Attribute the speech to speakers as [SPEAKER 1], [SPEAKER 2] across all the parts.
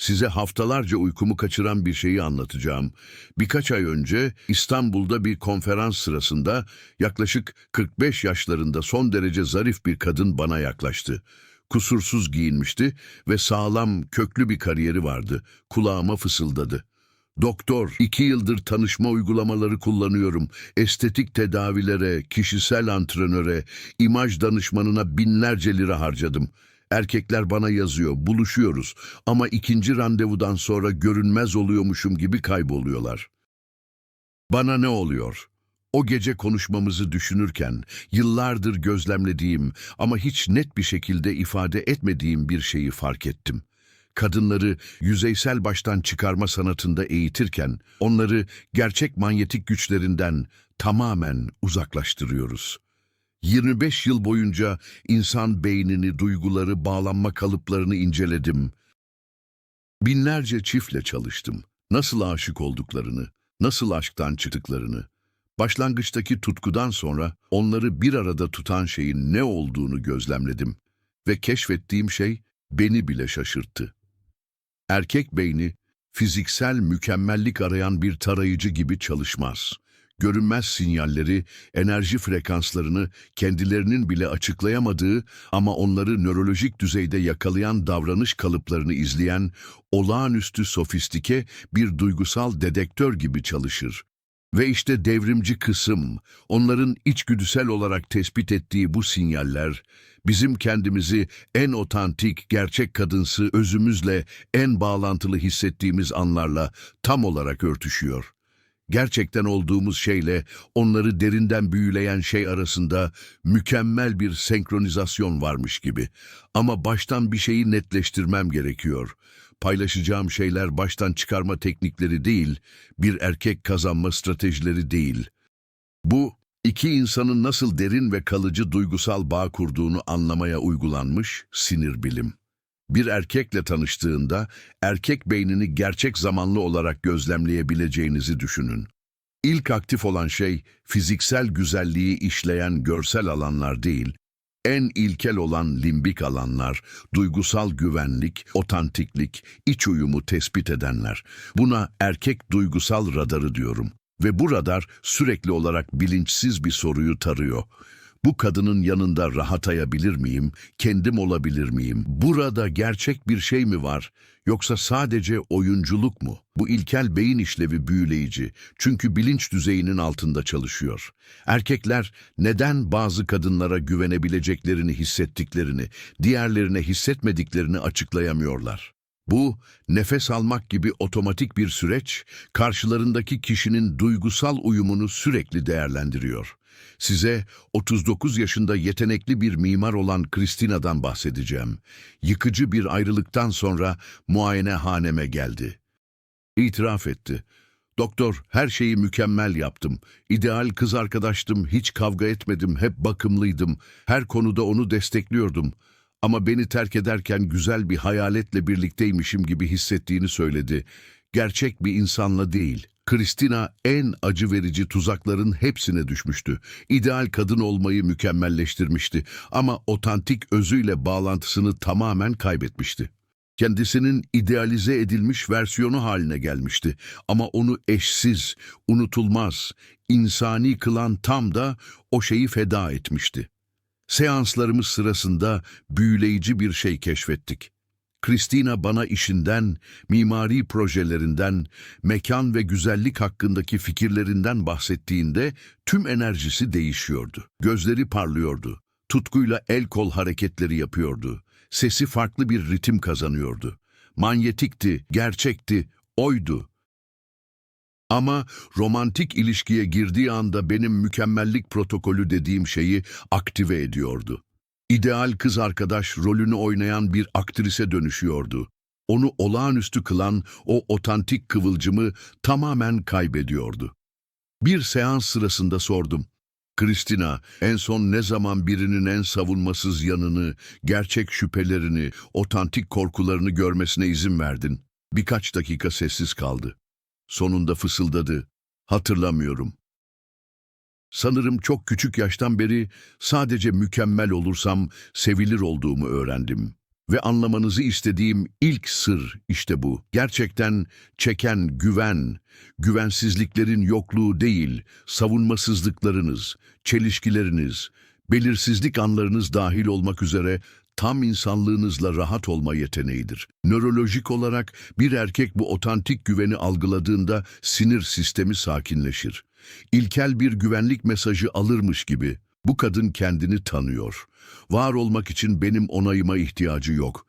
[SPEAKER 1] Size haftalarca uykumu kaçıran bir şeyi anlatacağım. Birkaç ay önce İstanbul'da bir konferans sırasında yaklaşık 45 yaşlarında son derece zarif bir kadın bana yaklaştı. Kusursuz giyinmişti ve sağlam, köklü bir kariyeri vardı. Kulağıma fısıldadı. Doktor, iki yıldır tanışma uygulamaları kullanıyorum. Estetik tedavilere, kişisel antrenöre, imaj danışmanına binlerce lira harcadım. Erkekler bana yazıyor, buluşuyoruz ama ikinci randevudan sonra görünmez oluyormuşum gibi kayboluyorlar. Bana ne oluyor? O gece konuşmamızı düşünürken yıllardır gözlemlediğim ama hiç net bir şekilde ifade etmediğim bir şeyi fark ettim. Kadınları yüzeysel baştan çıkarma sanatında eğitirken onları gerçek manyetik güçlerinden tamamen uzaklaştırıyoruz. 25 yıl boyunca insan beynini, duyguları, bağlanma kalıplarını inceledim. Binlerce çiftle çalıştım. Nasıl aşık olduklarını, nasıl aşktan çıktıklarını. Başlangıçtaki tutkudan sonra onları bir arada tutan şeyin ne olduğunu gözlemledim. Ve keşfettiğim şey beni bile şaşırttı. Erkek beyni fiziksel mükemmellik arayan bir tarayıcı gibi çalışmaz. Görünmez sinyalleri, enerji frekanslarını kendilerinin bile açıklayamadığı ama onları nörolojik düzeyde yakalayan davranış kalıplarını izleyen olağanüstü sofistike bir duygusal dedektör gibi çalışır. Ve işte devrimci kısım, onların içgüdüsel olarak tespit ettiği bu sinyaller, bizim kendimizi en otantik, gerçek kadınsı özümüzle en bağlantılı hissettiğimiz anlarla tam olarak örtüşüyor. Gerçekten olduğumuz şeyle onları derinden büyüleyen şey arasında mükemmel bir senkronizasyon varmış gibi. Ama baştan bir şeyi netleştirmem gerekiyor. Paylaşacağım şeyler baştan çıkarma teknikleri değil, bir erkek kazanma stratejileri değil. Bu, iki insanın nasıl derin ve kalıcı duygusal bağ kurduğunu anlamaya uygulanmış sinir bilim. Bir erkekle tanıştığında erkek beynini gerçek zamanlı olarak gözlemleyebileceğinizi düşünün. İlk aktif olan şey fiziksel güzelliği işleyen görsel alanlar değil, en ilkel olan limbik alanlar, duygusal güvenlik, otantiklik, iç uyumu tespit edenler. Buna erkek duygusal radarı diyorum. Ve bu radar sürekli olarak bilinçsiz bir soruyu tarıyor. Bu kadının yanında rahatayabilir miyim? Kendim olabilir miyim? Burada gerçek bir şey mi var? Yoksa sadece oyunculuk mu? Bu ilkel beyin işlevi büyüleyici. Çünkü bilinç düzeyinin altında çalışıyor. Erkekler neden bazı kadınlara güvenebileceklerini hissettiklerini, diğerlerine hissetmediklerini açıklayamıyorlar. Bu, nefes almak gibi otomatik bir süreç, karşılarındaki kişinin duygusal uyumunu sürekli değerlendiriyor. Size 39 yaşında yetenekli bir mimar olan Christina'dan bahsedeceğim. Yıkıcı bir ayrılıktan sonra muayenehaneme geldi. İtiraf etti. Doktor, her şeyi mükemmel yaptım. İdeal kız arkadaştım, hiç kavga etmedim, hep bakımlıydım. Her konuda onu destekliyordum. Ama beni terk ederken güzel bir hayaletle birlikteymişim gibi hissettiğini söyledi. Gerçek bir insanla değil. Christina en acı verici tuzakların hepsine düşmüştü. İdeal kadın olmayı mükemmelleştirmişti ama otantik özüyle bağlantısını tamamen kaybetmişti. Kendisinin idealize edilmiş versiyonu haline gelmişti ama onu eşsiz, unutulmaz, insani kılan tam da o şeyi feda etmişti. Seanslarımız sırasında büyüleyici bir şey keşfettik. Christina bana işinden, mimari projelerinden, mekan ve güzellik hakkındaki fikirlerinden bahsettiğinde tüm enerjisi değişiyordu. Gözleri parlıyordu. Tutkuyla el kol hareketleri yapıyordu. Sesi farklı bir ritim kazanıyordu. Manyetikti, gerçekti, oydu. Ama romantik ilişkiye girdiği anda benim mükemmellik protokolü dediğim şeyi aktive ediyordu. İdeal kız arkadaş rolünü oynayan bir aktrise dönüşüyordu. Onu olağanüstü kılan o otantik kıvılcımı tamamen kaybediyordu. Bir seans sırasında sordum. Kristina, en son ne zaman birinin en savunmasız yanını, gerçek şüphelerini, otantik korkularını görmesine izin verdin? Birkaç dakika sessiz kaldı. Sonunda fısıldadı. Hatırlamıyorum. Sanırım çok küçük yaştan beri sadece mükemmel olursam sevilir olduğumu öğrendim. Ve anlamanızı istediğim ilk sır işte bu. Gerçekten çeken güven, güvensizliklerin yokluğu değil, savunmasızlıklarınız, çelişkileriniz, belirsizlik anlarınız dahil olmak üzere tam insanlığınızla rahat olma yeteneğidir. Nörolojik olarak bir erkek bu otantik güveni algıladığında sinir sistemi sakinleşir. İlkel bir güvenlik mesajı alırmış gibi bu kadın kendini tanıyor. Var olmak için benim onayıma ihtiyacı yok.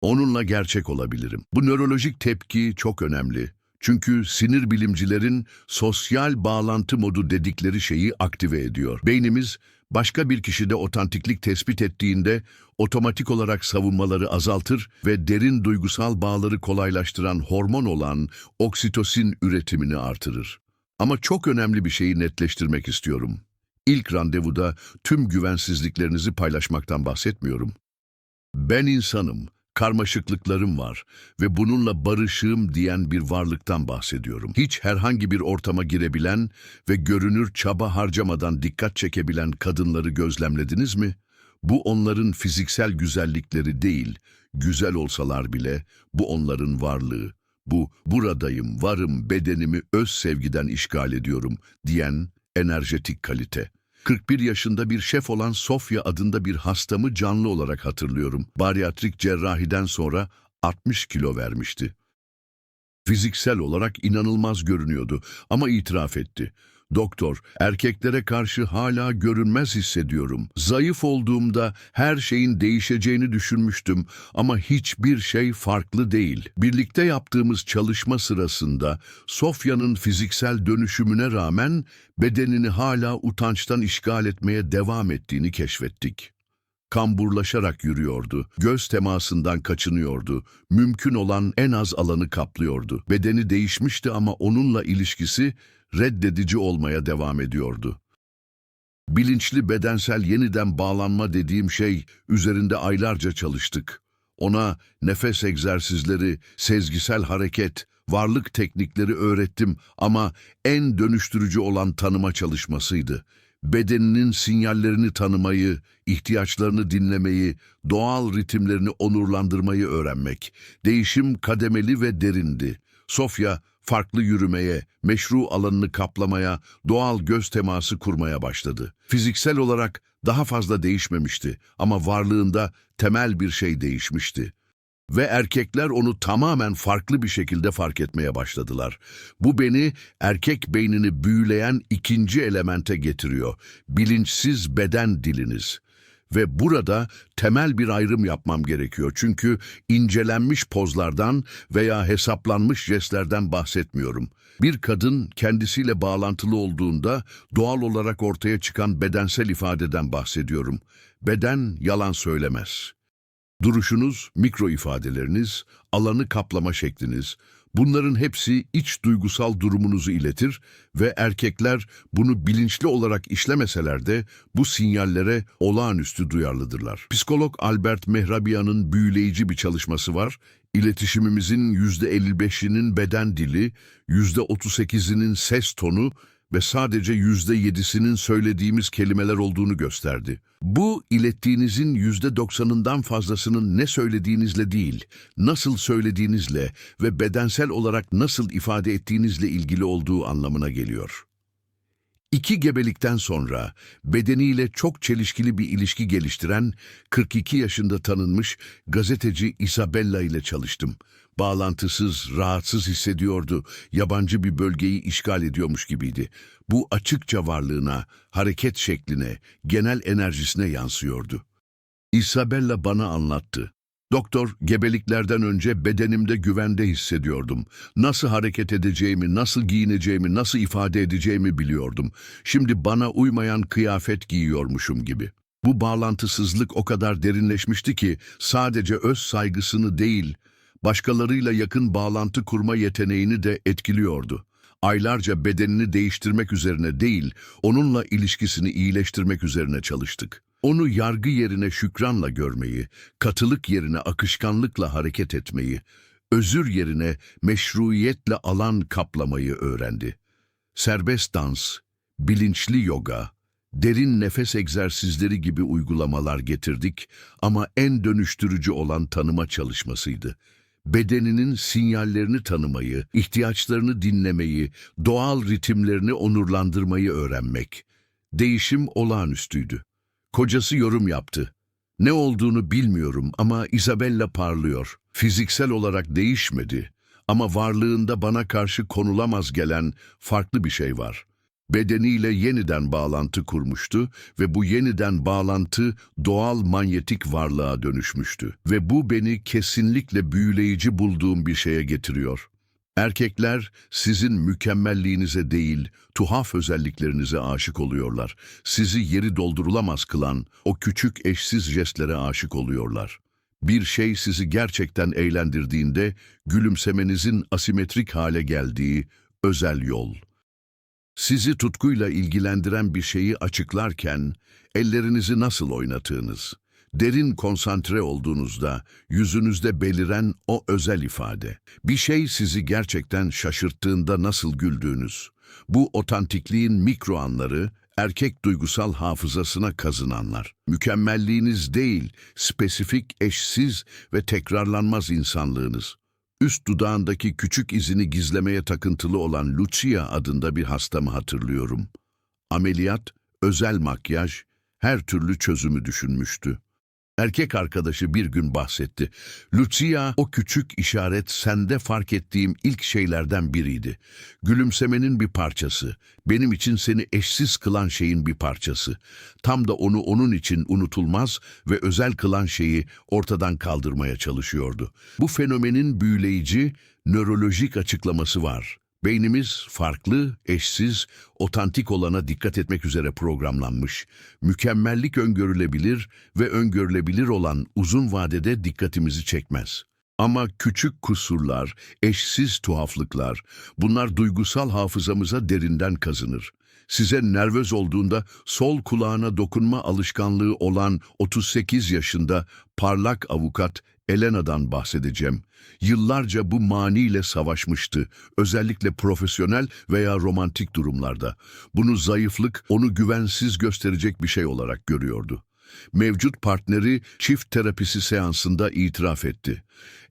[SPEAKER 1] Onunla gerçek olabilirim. Bu nörolojik tepki çok önemli. Çünkü sinir bilimcilerin sosyal bağlantı modu dedikleri şeyi aktive ediyor. Beynimiz başka bir kişide otantiklik tespit ettiğinde otomatik olarak savunmaları azaltır ve derin duygusal bağları kolaylaştıran hormon olan oksitosin üretimini artırır. Ama çok önemli bir şeyi netleştirmek istiyorum. İlk randevuda tüm güvensizliklerinizi paylaşmaktan bahsetmiyorum. Ben insanım, karmaşıklıklarım var ve bununla barışığım diyen bir varlıktan bahsediyorum. Hiç herhangi bir ortama girebilen ve görünür çaba harcamadan dikkat çekebilen kadınları gözlemlediniz mi? Bu onların fiziksel güzellikleri değil, güzel olsalar bile bu onların varlığı. Bu buradayım, varım, bedenimi öz sevgiden işgal ediyorum diyen enerjetik kalite. 41 yaşında bir şef olan Sofya adında bir hastamı canlı olarak hatırlıyorum. Baryatrik cerrahiden sonra 60 kilo vermişti. Fiziksel olarak inanılmaz görünüyordu ama itiraf etti. Doktor, erkeklere karşı hala görünmez hissediyorum. Zayıf olduğumda her şeyin değişeceğini düşünmüştüm ama hiçbir şey farklı değil. Birlikte yaptığımız çalışma sırasında Sofya'nın fiziksel dönüşümüne rağmen bedenini hala utançtan işgal etmeye devam ettiğini keşfettik. Kamburlaşarak yürüyordu, göz temasından kaçınıyordu, mümkün olan en az alanı kaplıyordu. Bedeni değişmişti ama onunla ilişkisi reddedici olmaya devam ediyordu. Bilinçli bedensel yeniden bağlanma dediğim şey üzerinde aylarca çalıştık. Ona nefes egzersizleri, sezgisel hareket, varlık teknikleri öğrettim ama en dönüştürücü olan tanıma çalışmasıydı. Bedeninin sinyallerini tanımayı, ihtiyaçlarını dinlemeyi, doğal ritimlerini onurlandırmayı öğrenmek. Değişim kademeli ve derindi. Sofya farklı yürümeye, meşru alanını kaplamaya, doğal göz teması kurmaya başladı. Fiziksel olarak daha fazla değişmemişti ama varlığında temel bir şey değişmişti. Ve erkekler onu tamamen farklı bir şekilde fark etmeye başladılar. Bu beni erkek beynini büyüleyen ikinci elemente getiriyor. Bilinçsiz beden diliniz. Ve burada temel bir ayrım yapmam gerekiyor. Çünkü incelenmiş pozlardan veya hesaplanmış jestlerden bahsetmiyorum. Bir kadın kendisiyle bağlantılı olduğunda doğal olarak ortaya çıkan bedensel ifadeden bahsediyorum. Beden yalan söylemez. Duruşunuz, mikro ifadeleriniz, alanı kaplama şekliniz, bunların hepsi iç duygusal durumunuzu iletir ve erkekler bunu bilinçli olarak işlemeseler de bu sinyallere olağanüstü duyarlıdırlar. Psikolog Albert Mehrabian'ın büyüleyici bir çalışması var. İletişimimizin %55'inin beden dili, %38'inin ses tonu ve sadece yüzde yedisinin söylediğimiz kelimeler olduğunu gösterdi. Bu, ilettiğinizin yüzde doksanından fazlasının ne söylediğinizle değil, nasıl söylediğinizle ve bedensel olarak nasıl ifade ettiğinizle ilgili olduğu anlamına geliyor. İki gebelikten sonra bedeniyle çok çelişkili bir ilişki geliştiren 42 yaşında tanınmış gazeteci Isabella ile çalıştım. Bağlantısız, rahatsız hissediyordu, yabancı bir bölgeyi işgal ediyormuş gibiydi. Bu açıkça varlığına, hareket şekline, genel enerjisine yansıyordu. Isabella bana anlattı. Doktor, gebeliklerden önce bedenimde güvende hissediyordum. Nasıl hareket edeceğimi, nasıl giyineceğimi, nasıl ifade edeceğimi biliyordum. Şimdi bana uymayan kıyafet giyiyormuşum gibi. Bu bağlantısızlık o kadar derinleşmişti ki sadece öz saygısını değil, başkalarıyla yakın bağlantı kurma yeteneğini de etkiliyordu. Aylarca bedenini değiştirmek üzerine değil, onunla ilişkisini iyileştirmek üzerine çalıştık. Onu yargı yerine şükranla görmeyi, katılık yerine akışkanlıkla hareket etmeyi, özür yerine meşruiyetle alan kaplamayı öğrendi. Serbest dans, bilinçli yoga, Derin nefes egzersizleri gibi uygulamalar getirdik ama en dönüştürücü olan tanıma çalışmasıydı. Bedeninin sinyallerini tanımayı, ihtiyaçlarını dinlemeyi, doğal ritimlerini onurlandırmayı öğrenmek. Değişim olağanüstüydü. Kocası yorum yaptı. Ne olduğunu bilmiyorum ama Isabella parlıyor. Fiziksel olarak değişmedi ama varlığında bana karşı konulamaz gelen farklı bir şey var. Bedeniyle yeniden bağlantı kurmuştu ve bu yeniden bağlantı doğal manyetik varlığa dönüşmüştü. Ve bu beni kesinlikle büyüleyici bulduğum bir şeye getiriyor. Erkekler sizin mükemmelliğinize değil, tuhaf özelliklerinize aşık oluyorlar. Sizi yeri doldurulamaz kılan o küçük eşsiz jestlere aşık oluyorlar. Bir şey sizi gerçekten eğlendirdiğinde gülümsemenizin asimetrik hale geldiği özel yol. Sizi tutkuyla ilgilendiren bir şeyi açıklarken ellerinizi nasıl oynattığınız, derin konsantre olduğunuzda yüzünüzde beliren o özel ifade, bir şey sizi gerçekten şaşırttığında nasıl güldüğünüz, bu otantikliğin mikro anları erkek duygusal hafızasına kazınanlar. Mükemmelliğiniz değil, spesifik, eşsiz ve tekrarlanmaz insanlığınız. Üst dudağındaki küçük izini gizlemeye takıntılı olan Lucia adında bir hastamı hatırlıyorum. Ameliyat, özel makyaj, her türlü çözümü düşünmüştü. Erkek arkadaşı bir gün bahsetti. Lucia, o küçük işaret sende fark ettiğim ilk şeylerden biriydi. Gülümsemenin bir parçası, benim için seni eşsiz kılan şeyin bir parçası. Tam da onu onun için unutulmaz ve özel kılan şeyi ortadan kaldırmaya çalışıyordu. Bu fenomenin büyüleyici, nörolojik açıklaması var. Beynimiz farklı, eşsiz, otantik olana dikkat etmek üzere programlanmış. Mükemmellik öngörülebilir ve öngörülebilir olan uzun vadede dikkatimizi çekmez. Ama küçük kusurlar, eşsiz tuhaflıklar, bunlar duygusal hafızamıza derinden kazınır. Size nervöz olduğunda sol kulağına dokunma alışkanlığı olan 38 yaşında parlak avukat Elena'dan bahsedeceğim. Yıllarca bu maniyle savaşmıştı, özellikle profesyonel veya romantik durumlarda. Bunu zayıflık, onu güvensiz gösterecek bir şey olarak görüyordu. Mevcut partneri çift terapisi seansında itiraf etti.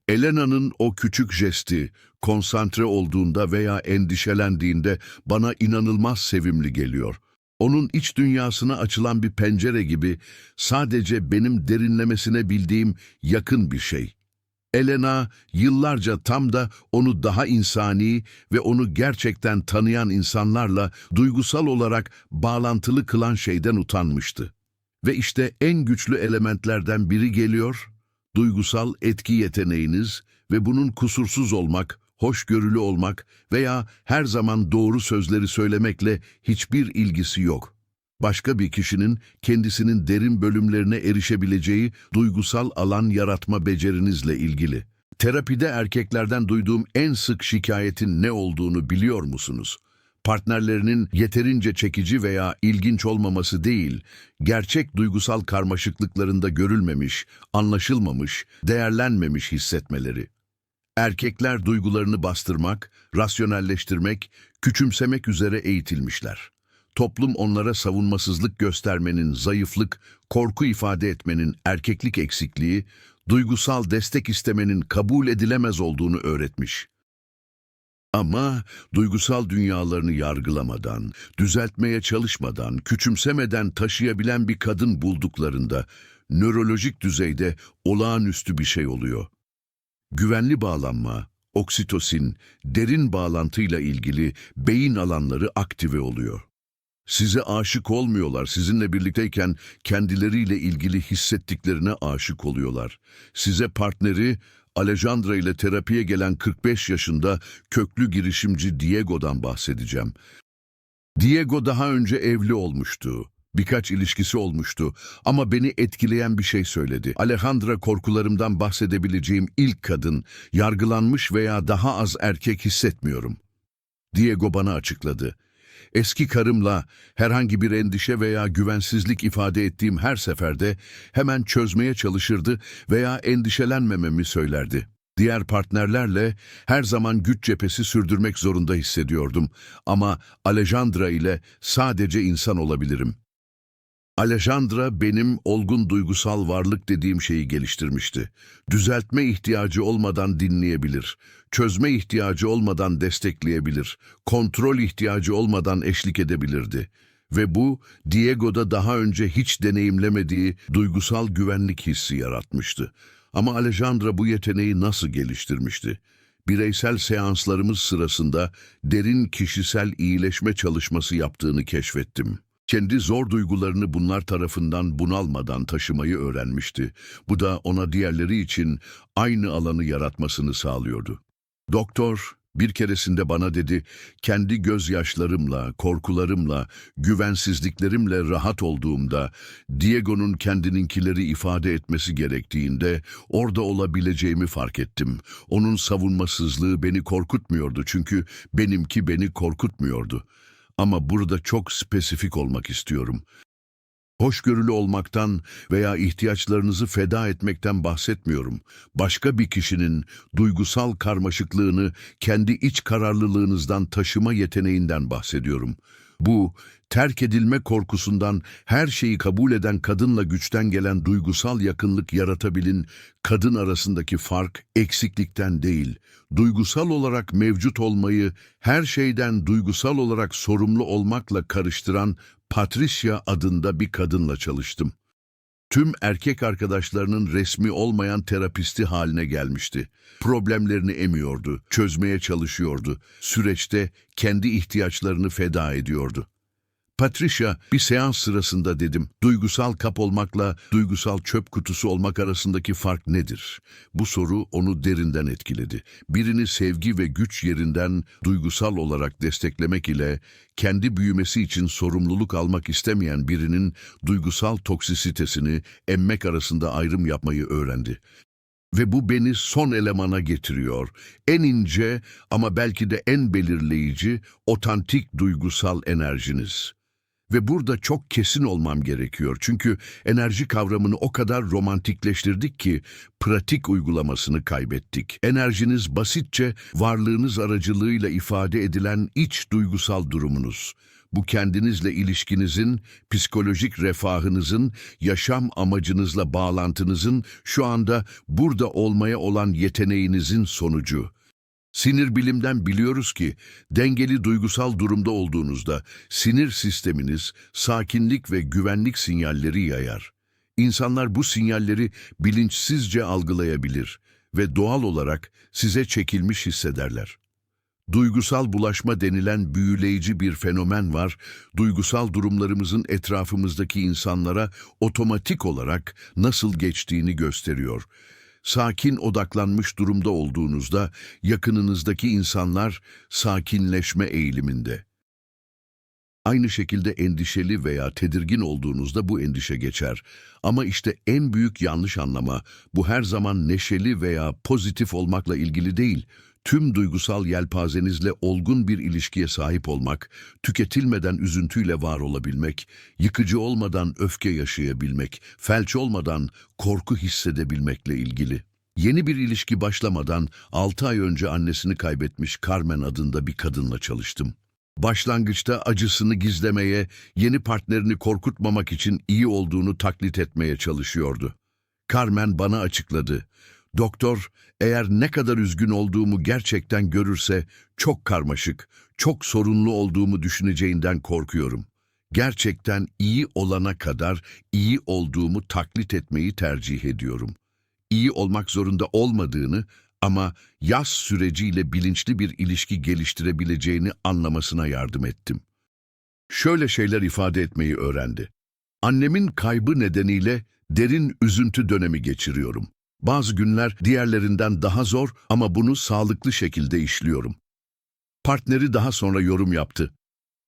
[SPEAKER 1] Elena'nın o küçük jesti, konsantre olduğunda veya endişelendiğinde bana inanılmaz sevimli geliyor. Onun iç dünyasına açılan bir pencere gibi sadece benim derinlemesine bildiğim yakın bir şey. Elena yıllarca tam da onu daha insani ve onu gerçekten tanıyan insanlarla duygusal olarak bağlantılı kılan şeyden utanmıştı. Ve işte en güçlü elementlerden biri geliyor, duygusal etki yeteneğiniz ve bunun kusursuz olmak, hoşgörülü olmak veya her zaman doğru sözleri söylemekle hiçbir ilgisi yok. Başka bir kişinin kendisinin derin bölümlerine erişebileceği duygusal alan yaratma becerinizle ilgili. Terapide erkeklerden duyduğum en sık şikayetin ne olduğunu biliyor musunuz? Partnerlerinin yeterince çekici veya ilginç olmaması değil, gerçek duygusal karmaşıklıklarında görülmemiş, anlaşılmamış, değerlenmemiş hissetmeleri. Erkekler duygularını bastırmak, rasyonelleştirmek, küçümsemek üzere eğitilmişler. Toplum onlara savunmasızlık göstermenin, zayıflık, korku ifade etmenin, erkeklik eksikliği, duygusal destek istemenin kabul edilemez olduğunu öğretmiş. Ama duygusal dünyalarını yargılamadan, düzeltmeye çalışmadan, küçümsemeden taşıyabilen bir kadın bulduklarında nörolojik düzeyde olağanüstü bir şey oluyor. Güvenli bağlanma, oksitosin, derin bağlantıyla ilgili beyin alanları aktive oluyor. Size aşık olmuyorlar, sizinle birlikteyken kendileriyle ilgili hissettiklerine aşık oluyorlar. Size partneri Alejandra ile terapiye gelen 45 yaşında köklü girişimci Diego'dan bahsedeceğim. Diego daha önce evli olmuştu. Birkaç ilişkisi olmuştu ama beni etkileyen bir şey söyledi. Alejandra korkularımdan bahsedebileceğim ilk kadın, yargılanmış veya daha az erkek hissetmiyorum. Diego bana açıkladı. Eski karımla herhangi bir endişe veya güvensizlik ifade ettiğim her seferde hemen çözmeye çalışırdı veya endişelenmememi söylerdi. Diğer partnerlerle her zaman güç cephesi sürdürmek zorunda hissediyordum ama Alejandra ile sadece insan olabilirim. Alejandra benim olgun duygusal varlık dediğim şeyi geliştirmişti. Düzeltme ihtiyacı olmadan dinleyebilir, çözme ihtiyacı olmadan destekleyebilir, kontrol ihtiyacı olmadan eşlik edebilirdi. Ve bu, Diego'da daha önce hiç deneyimlemediği duygusal güvenlik hissi yaratmıştı. Ama Alejandra bu yeteneği nasıl geliştirmişti? Bireysel seanslarımız sırasında derin kişisel iyileşme çalışması yaptığını keşfettim. Kendi zor duygularını bunlar tarafından bunalmadan taşımayı öğrenmişti. Bu da ona diğerleri için aynı alanı yaratmasını sağlıyordu. Doktor bir keresinde bana dedi, kendi gözyaşlarımla, korkularımla, güvensizliklerimle rahat olduğumda, Diego'nun kendininkileri ifade etmesi gerektiğinde orada olabileceğimi fark ettim. Onun savunmasızlığı beni korkutmuyordu çünkü benimki beni korkutmuyordu. Ama burada çok spesifik olmak istiyorum. Hoşgörülü olmaktan veya ihtiyaçlarınızı feda etmekten bahsetmiyorum. Başka bir kişinin duygusal karmaşıklığını kendi iç kararlılığınızdan taşıma yeteneğinden bahsediyorum. Bu, terk edilme korkusundan her şeyi kabul eden kadınla güçten gelen duygusal yakınlık yaratabilin, kadın arasındaki fark eksiklikten değil, duygusal olarak mevcut olmayı her şeyden duygusal olarak sorumlu olmakla karıştıran Patricia adında bir kadınla çalıştım. Tüm erkek arkadaşlarının resmi olmayan terapisti haline gelmişti. Problemlerini emiyordu, çözmeye çalışıyordu. Süreçte kendi ihtiyaçlarını feda ediyordu. Patricia, bir seans sırasında dedim, duygusal kap olmakla duygusal çöp kutusu olmak arasındaki fark nedir? Bu soru onu derinden etkiledi. Birini sevgi ve güç yerinden duygusal olarak desteklemek ile kendi büyümesi için sorumluluk almak istemeyen birinin duygusal toksisitesini emmek arasında ayrım yapmayı öğrendi. Ve bu beni son elemana getiriyor. En ince ama belki de en belirleyici, otantik duygusal enerjiniz. Ve burada çok kesin olmam gerekiyor. Çünkü enerji kavramını o kadar romantikleştirdik ki pratik uygulamasını kaybettik. Enerjiniz basitçe varlığınız aracılığıyla ifade edilen iç duygusal durumunuz. Bu kendinizle ilişkinizin, psikolojik refahınızın, yaşam amacınızla bağlantınızın, şu anda burada olmaya olan yeteneğinizin sonucu. Sinir bilimden biliyoruz ki dengeli duygusal durumda olduğunuzda sinir sisteminiz sakinlik ve güvenlik sinyalleri yayar. İnsanlar bu sinyalleri bilinçsizce algılayabilir ve doğal olarak size çekilmiş hissederler. Duygusal bulaşma denilen büyüleyici bir fenomen var. Duygusal durumlarımızın etrafımızdaki insanlara otomatik olarak nasıl geçtiğini gösteriyor. Sakin odaklanmış durumda olduğunuzda yakınınızdaki insanlar sakinleşme eğiliminde. Aynı şekilde endişeli veya tedirgin olduğunuzda bu endişe geçer. Ama işte en büyük yanlış anlama bu her zaman neşeli veya pozitif olmakla ilgili değil. Tüm duygusal yelpazenizle olgun bir ilişkiye sahip olmak, tüketilmeden üzüntüyle var olabilmek, yıkıcı olmadan öfke yaşayabilmek, felç olmadan korku hissedebilmekle ilgili. Yeni bir ilişki başlamadan 6 ay önce annesini kaybetmiş Carmen adında bir kadınla çalıştım. Başlangıçta acısını gizlemeye, yeni partnerini korkutmamak için iyi olduğunu taklit etmeye çalışıyordu. Carmen bana açıkladı. Doktor, eğer ne kadar üzgün olduğumu gerçekten görürse çok karmaşık, çok sorunlu olduğumu düşüneceğinden korkuyorum. Gerçekten iyi olana kadar iyi olduğumu taklit etmeyi tercih ediyorum. İyi olmak zorunda olmadığını ama yaz süreciyle bilinçli bir ilişki geliştirebileceğini anlamasına yardım ettim. Şöyle şeyler ifade etmeyi öğrendi. Annemin kaybı nedeniyle derin üzüntü dönemi geçiriyorum. Bazı günler diğerlerinden daha zor ama bunu sağlıklı şekilde işliyorum. Partneri daha sonra yorum yaptı.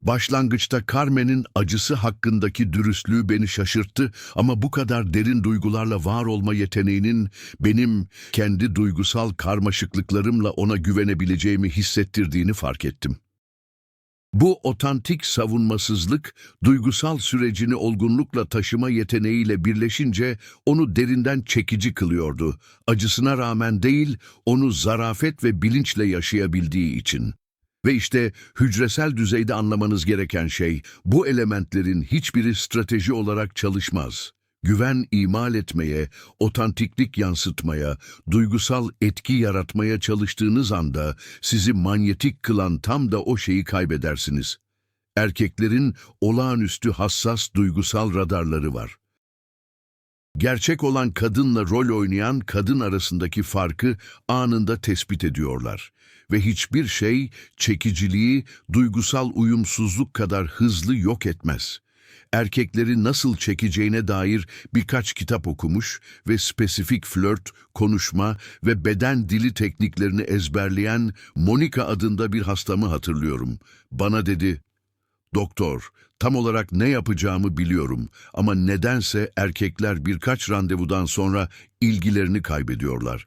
[SPEAKER 1] Başlangıçta Carmen'in acısı hakkındaki dürüstlüğü beni şaşırttı ama bu kadar derin duygularla var olma yeteneğinin benim kendi duygusal karmaşıklıklarımla ona güvenebileceğimi hissettirdiğini fark ettim. Bu otantik savunmasızlık, duygusal sürecini olgunlukla taşıma yeteneğiyle birleşince onu derinden çekici kılıyordu. Acısına rağmen değil, onu zarafet ve bilinçle yaşayabildiği için. Ve işte hücresel düzeyde anlamanız gereken şey, bu elementlerin hiçbiri strateji olarak çalışmaz. Güven imal etmeye, otantiklik yansıtmaya, duygusal etki yaratmaya çalıştığınız anda sizi manyetik kılan tam da o şeyi kaybedersiniz. Erkeklerin olağanüstü hassas duygusal radarları var. Gerçek olan kadınla rol oynayan kadın arasındaki farkı anında tespit ediyorlar. Ve hiçbir şey çekiciliği duygusal uyumsuzluk kadar hızlı yok etmez. Erkekleri nasıl çekeceğine dair birkaç kitap okumuş ve spesifik flört, konuşma ve beden dili tekniklerini ezberleyen Monica adında bir hastamı hatırlıyorum. Bana dedi, Doktor, tam olarak ne yapacağımı biliyorum ama nedense erkekler birkaç randevudan sonra ilgilerini kaybediyorlar.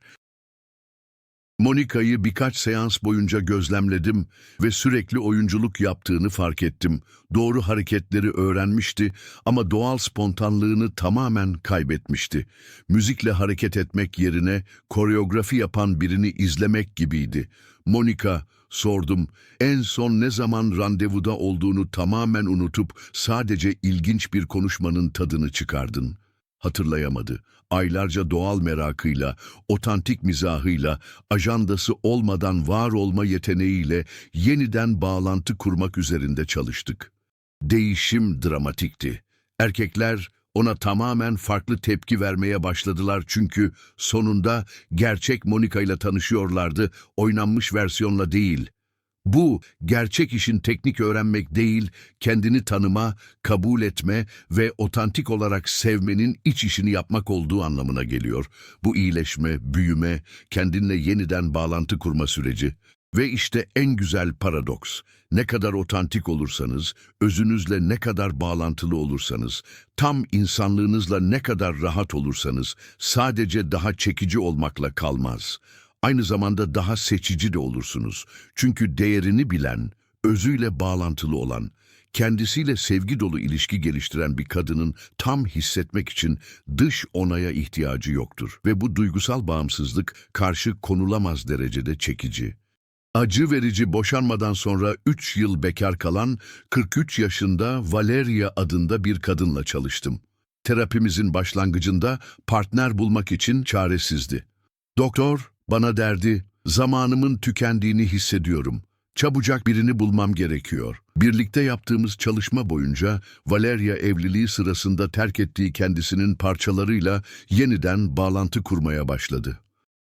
[SPEAKER 1] Monika'yı birkaç seans boyunca gözlemledim ve sürekli oyunculuk yaptığını fark ettim. Doğru hareketleri öğrenmişti ama doğal spontanlığını tamamen kaybetmişti. Müzikle hareket etmek yerine koreografi yapan birini izlemek gibiydi. Monika, sordum, en son ne zaman randevuda olduğunu tamamen unutup sadece ilginç bir konuşmanın tadını çıkardın? Hatırlayamadı. Aylarca doğal merakıyla, otantik mizahıyla, ajandası olmadan var olma yeteneğiyle yeniden bağlantı kurmak üzerinde çalıştık. Değişim dramatikti. Erkekler ona tamamen farklı tepki vermeye başladılar çünkü sonunda gerçek Monika ile tanışıyorlardı, oynanmış versiyonla değil. Bu, gerçek işin teknik öğrenmek değil, kendini tanıma, kabul etme ve otantik olarak sevmenin iç işini yapmak olduğu anlamına geliyor. Bu iyileşme, büyüme, kendinle yeniden bağlantı kurma süreci. Ve işte en güzel paradoks. Ne kadar otantik olursanız, özünüzle ne kadar bağlantılı olursanız, tam insanlığınızla ne kadar rahat olursanız, sadece daha çekici olmakla kalmaz. Aynı zamanda daha seçici de olursunuz. Çünkü değerini bilen, özüyle bağlantılı olan, kendisiyle sevgi dolu ilişki geliştiren bir kadının tam hissetmek için dış onaya ihtiyacı yoktur. Ve bu duygusal bağımsızlık karşı konulamaz derecede çekici. Acı verici boşanmadan sonra 3 yıl bekar kalan 43 yaşında Valeria adında bir kadınla çalıştım. Terapimizin başlangıcında partner bulmak için çaresizdi. Doktor bana derdi, zamanımın tükendiğini hissediyorum. Çabucak birini bulmam gerekiyor. Birlikte yaptığımız çalışma boyunca Valeria evliliği sırasında terk ettiği kendisinin parçalarıyla yeniden bağlantı kurmaya başladı.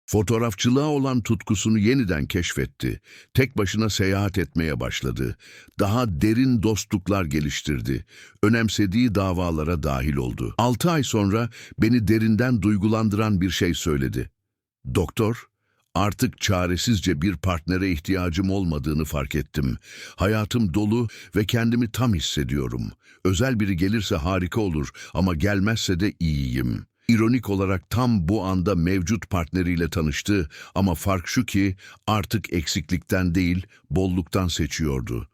[SPEAKER 1] Fotoğrafçılığa olan tutkusunu yeniden keşfetti. Tek başına seyahat etmeye başladı. Daha derin dostluklar geliştirdi. Önemsediği davalara dahil oldu. Altı ay sonra beni derinden duygulandıran bir şey söyledi. Doktor, artık çaresizce bir partnere ihtiyacım olmadığını fark ettim. Hayatım dolu ve kendimi tam hissediyorum. Özel biri gelirse harika olur ama gelmezse de iyiyim. İronik olarak tam bu anda mevcut partneriyle tanıştı ama fark şu ki artık eksiklikten değil, bolluktan seçiyordu.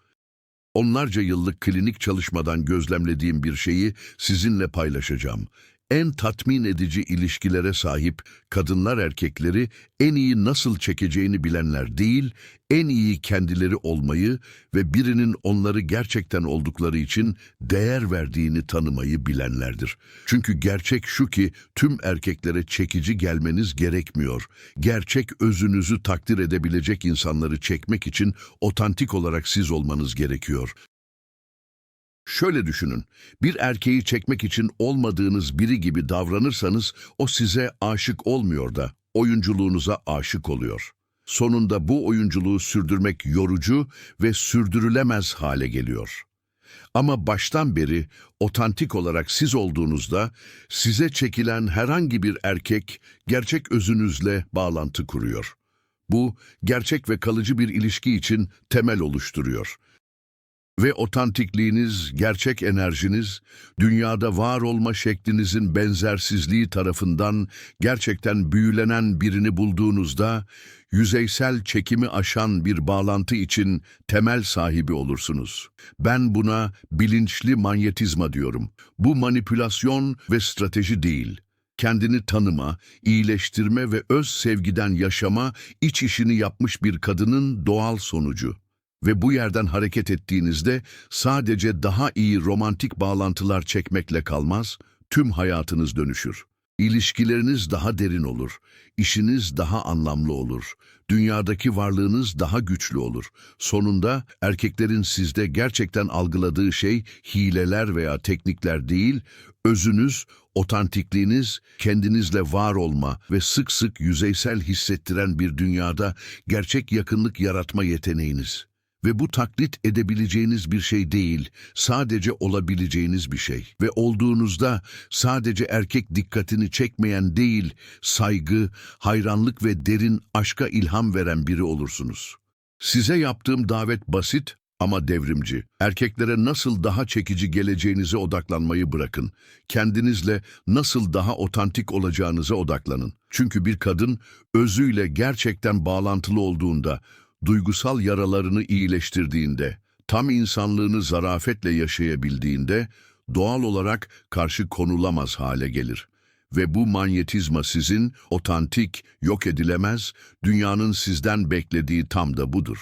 [SPEAKER 1] Onlarca yıllık klinik çalışmadan gözlemlediğim bir şeyi sizinle paylaşacağım. En tatmin edici ilişkilere sahip kadınlar erkekleri en iyi nasıl çekeceğini bilenler değil, en iyi kendileri olmayı ve birinin onları gerçekten oldukları için değer verdiğini tanımayı bilenlerdir. Çünkü gerçek şu ki tüm erkeklere çekici gelmeniz gerekmiyor. Gerçek özünüzü takdir edebilecek insanları çekmek için otantik olarak siz olmanız gerekiyor. Şöyle düşünün, bir erkeği çekmek için olmadığınız biri gibi davranırsanız o size aşık olmuyor da oyunculuğunuza aşık oluyor. Sonunda bu oyunculuğu sürdürmek yorucu ve sürdürülemez hale geliyor. Ama baştan beri otantik olarak siz olduğunuzda size çekilen herhangi bir erkek gerçek özünüzle bağlantı kuruyor. Bu gerçek ve kalıcı bir ilişki için temel oluşturuyor. Ve otantikliğiniz, gerçek enerjiniz, dünyada var olma şeklinizin benzersizliği tarafından gerçekten büyülenen birini bulduğunuzda, yüzeysel çekimi aşan bir bağlantı için temel sahibi olursunuz. Ben buna bilinçli manyetizma diyorum. Bu manipülasyon ve strateji değil. Kendini tanıma, iyileştirme ve öz sevgiden yaşama iç işini yapmış bir kadının doğal sonucu. Ve bu yerden hareket ettiğinizde sadece daha iyi romantik bağlantılar çekmekle kalmaz, tüm hayatınız dönüşür. İlişkileriniz daha derin olur, işiniz daha anlamlı olur, dünyadaki varlığınız daha güçlü olur. Sonunda erkeklerin sizde gerçekten algıladığı şey hileler veya teknikler değil, özünüz, otantikliğiniz, kendinizle var olma ve sık sık yüzeysel hissettiren bir dünyada gerçek yakınlık yaratma yeteneğiniz. Ve bu taklit edebileceğiniz bir şey değil, sadece olabileceğiniz bir şey. Ve olduğunuzda sadece erkek dikkatini çekmeyen değil, saygı, hayranlık ve derin aşka ilham veren biri olursunuz. Size yaptığım davet basit ama devrimci. Erkeklere nasıl daha çekici geleceğinize odaklanmayı bırakın. Kendinizle nasıl daha otantik olacağınıza odaklanın. Çünkü bir kadın özüyle gerçekten bağlantılı olduğunda, duygusal yaralarını iyileştirdiğinde, tam insanlığını zarafetle yaşayabildiğinde, doğal olarak karşı konulamaz hale gelir. Ve bu manyetizma sizin, otantik, yok edilemez, dünyanın sizden beklediği tam da budur.